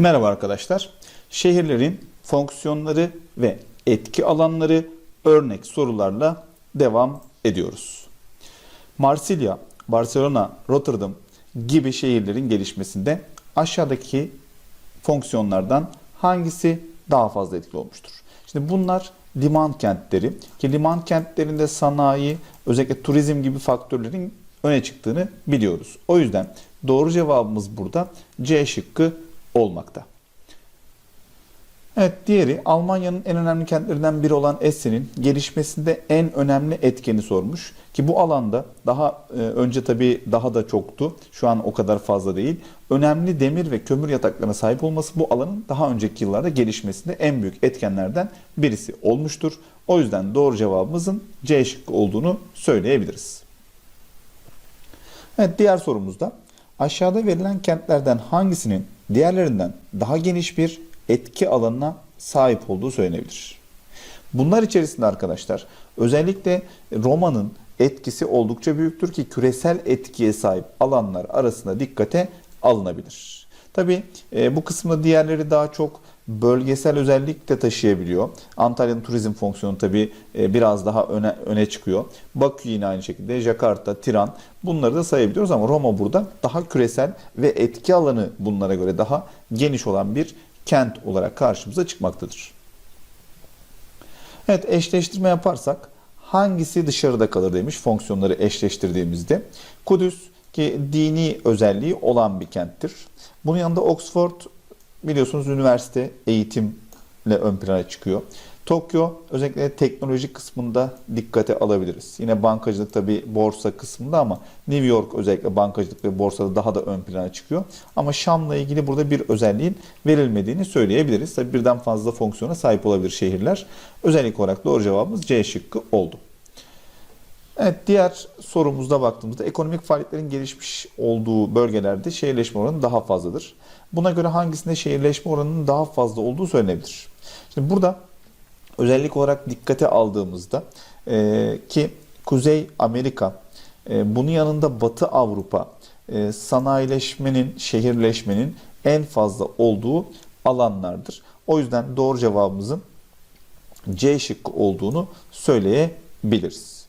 Merhaba arkadaşlar. Şehirlerin fonksiyonları ve etki alanları örnek sorularla devam ediyoruz. Marsilya, Barcelona, Rotterdam gibi şehirlerin gelişmesinde aşağıdaki fonksiyonlardan hangisi daha fazla etkili olmuştur? Şimdi bunlar liman kentleri ki liman kentlerinde sanayi, özellikle turizm gibi faktörlerin öne çıktığını biliyoruz. O yüzden doğru cevabımız burada C şıkkı olmakta. Evet diğeri Almanya'nın en önemli kentlerinden biri olan Essen'in gelişmesinde en önemli etkeni sormuş. Ki bu alanda daha e, önce tabii daha da çoktu. Şu an o kadar fazla değil. Önemli demir ve kömür yataklarına sahip olması bu alanın daha önceki yıllarda gelişmesinde en büyük etkenlerden birisi olmuştur. O yüzden doğru cevabımızın C şıkkı olduğunu söyleyebiliriz. Evet diğer sorumuzda aşağıda verilen kentlerden hangisinin diğerlerinden daha geniş bir etki alanına sahip olduğu söylenebilir. Bunlar içerisinde arkadaşlar özellikle Roma'nın etkisi oldukça büyüktür ki küresel etkiye sahip alanlar arasında dikkate alınabilir. Tabi bu kısımda diğerleri daha çok bölgesel özellik de taşıyabiliyor. Antalya'nın turizm fonksiyonu tabi biraz daha öne, öne çıkıyor. Bakü yine aynı şekilde, Jakarta, Tiran bunları da sayabiliyoruz ama Roma burada daha küresel ve etki alanı bunlara göre daha geniş olan bir kent olarak karşımıza çıkmaktadır. Evet eşleştirme yaparsak hangisi dışarıda kalır demiş fonksiyonları eşleştirdiğimizde. Kudüs ki dini özelliği olan bir kenttir. Bunun yanında Oxford biliyorsunuz üniversite eğitimle ön plana çıkıyor. Tokyo özellikle teknoloji kısmında dikkate alabiliriz. Yine bankacılık tabi borsa kısmında ama New York özellikle bankacılık ve borsada daha da ön plana çıkıyor. Ama Şam'la ilgili burada bir özelliğin verilmediğini söyleyebiliriz. Tabi birden fazla fonksiyona sahip olabilir şehirler. Özellik olarak doğru cevabımız C şıkkı oldu. Evet diğer sorumuzda baktığımızda ekonomik faaliyetlerin gelişmiş olduğu bölgelerde şehirleşme oranı daha fazladır. Buna göre hangisinde şehirleşme oranının daha fazla olduğu söylenebilir. Şimdi burada özellik olarak dikkate aldığımızda e, ki Kuzey Amerika, e, bunun yanında Batı Avrupa e, sanayileşmenin, şehirleşmenin en fazla olduğu alanlardır. O yüzden doğru cevabımızın C şıkkı olduğunu söyleyebiliriz.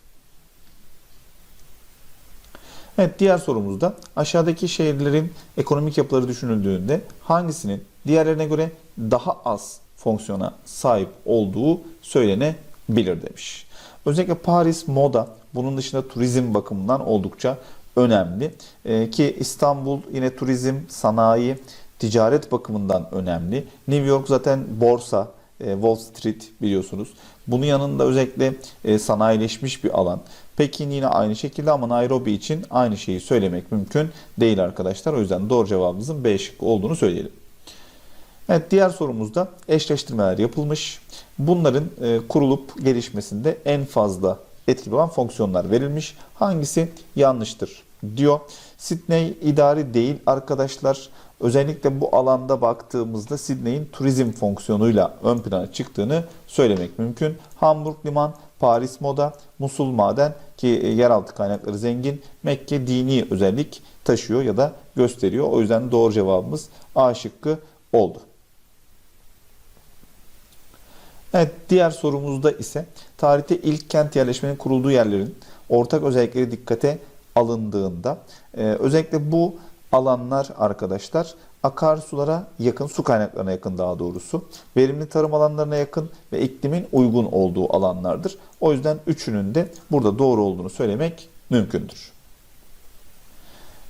Evet diğer sorumuzda aşağıdaki şehirlerin ekonomik yapıları düşünüldüğünde hangisinin diğerlerine göre daha az fonksiyona sahip olduğu söylenebilir demiş. Özellikle Paris moda bunun dışında turizm bakımından oldukça önemli. Ee, ki İstanbul yine turizm, sanayi, ticaret bakımından önemli. New York zaten borsa, Wall Street biliyorsunuz. Bunun yanında özellikle e, sanayileşmiş bir alan. Pekin yine aynı şekilde ama Nairobi için aynı şeyi söylemek mümkün değil arkadaşlar. O yüzden doğru cevabımızın B şıkkı olduğunu söyleyelim. Evet diğer sorumuzda eşleştirmeler yapılmış. Bunların e, kurulup gelişmesinde en fazla etkili olan fonksiyonlar verilmiş. Hangisi yanlıştır diyor. Sydney idari değil arkadaşlar. Özellikle bu alanda baktığımızda Sydney'in turizm fonksiyonuyla ön plana çıktığını söylemek mümkün. Hamburg liman, Paris moda, Musul maden ki yeraltı kaynakları zengin, Mekke dini özellik taşıyor ya da gösteriyor. O yüzden doğru cevabımız A şıkkı oldu. Evet, diğer sorumuzda ise tarihte ilk kent yerleşmenin kurulduğu yerlerin ortak özellikleri dikkate alındığında e, özellikle bu alanlar arkadaşlar akarsulara yakın, su kaynaklarına yakın daha doğrusu, verimli tarım alanlarına yakın ve iklimin uygun olduğu alanlardır. O yüzden üçünün de burada doğru olduğunu söylemek mümkündür.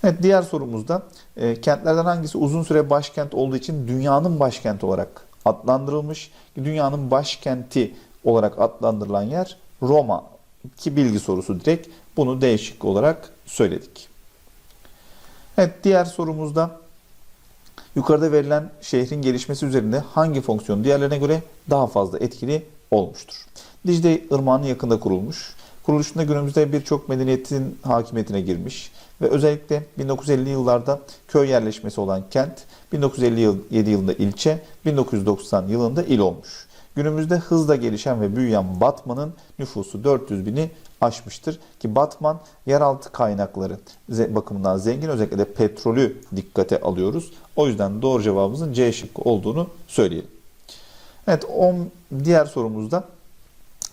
Evet, diğer sorumuzda e, kentlerden hangisi uzun süre başkent olduğu için dünyanın başkenti olarak adlandırılmış. Dünyanın başkenti olarak adlandırılan yer Roma ki bilgi sorusu direkt bunu değişik olarak söyledik. Evet diğer sorumuzda yukarıda verilen şehrin gelişmesi üzerinde hangi fonksiyon diğerlerine göre daha fazla etkili olmuştur? Dicle Irmağı'nın yakında kurulmuş. Kuruluşunda günümüzde birçok medeniyetin hakimiyetine girmiş ve özellikle 1950 yıllarda köy yerleşmesi olan kent 1957 yılında ilçe, 1990 yılında il olmuş. Günümüzde hızla gelişen ve büyüyen Batman'ın nüfusu 400 bini aşmıştır. Ki Batman yeraltı kaynakları bakımından zengin özellikle de petrolü dikkate alıyoruz. O yüzden doğru cevabımızın C şıkkı olduğunu söyleyelim. Evet 10 diğer sorumuzda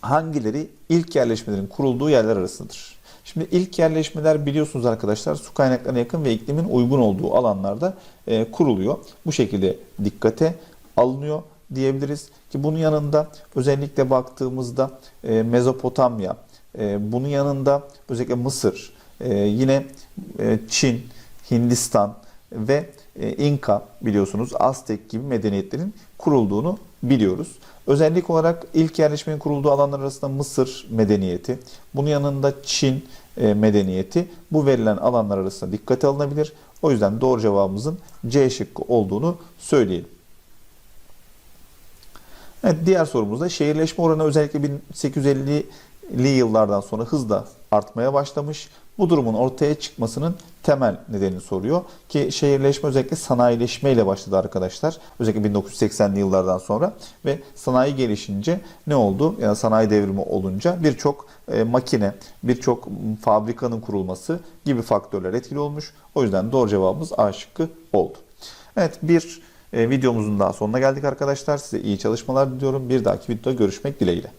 hangileri ilk yerleşmelerin kurulduğu yerler arasındadır? Şimdi ilk yerleşmeler biliyorsunuz arkadaşlar su kaynaklarına yakın ve iklimin uygun olduğu alanlarda e, kuruluyor. Bu şekilde dikkate alınıyor diyebiliriz ki bunun yanında özellikle baktığımızda e, Mezopotamya, bunun yanında özellikle Mısır, e, yine e, Çin, Hindistan ve e, İnka biliyorsunuz Aztek gibi medeniyetlerin kurulduğunu biliyoruz. Özellik olarak ilk yerleşmenin kurulduğu alanlar arasında Mısır medeniyeti, bunun yanında Çin medeniyeti bu verilen alanlar arasında dikkate alınabilir. O yüzden doğru cevabımızın C şıkkı olduğunu söyleyelim. Evet, diğer sorumuzda şehirleşme oranı özellikle 1850'li yıllardan sonra hızla artmaya başlamış. Bu durumun ortaya çıkmasının temel nedenini soruyor ki şehirleşme özellikle sanayileşme ile başladı arkadaşlar. Özellikle 1980'li yıllardan sonra ve sanayi gelişince ne oldu? Yani sanayi devrimi olunca birçok e, makine, birçok fabrikanın kurulması gibi faktörler etkili olmuş. O yüzden doğru cevabımız A şıkkı oldu. Evet bir e, videomuzun daha sonuna geldik arkadaşlar. Size iyi çalışmalar diliyorum. Bir dahaki videoda görüşmek dileğiyle.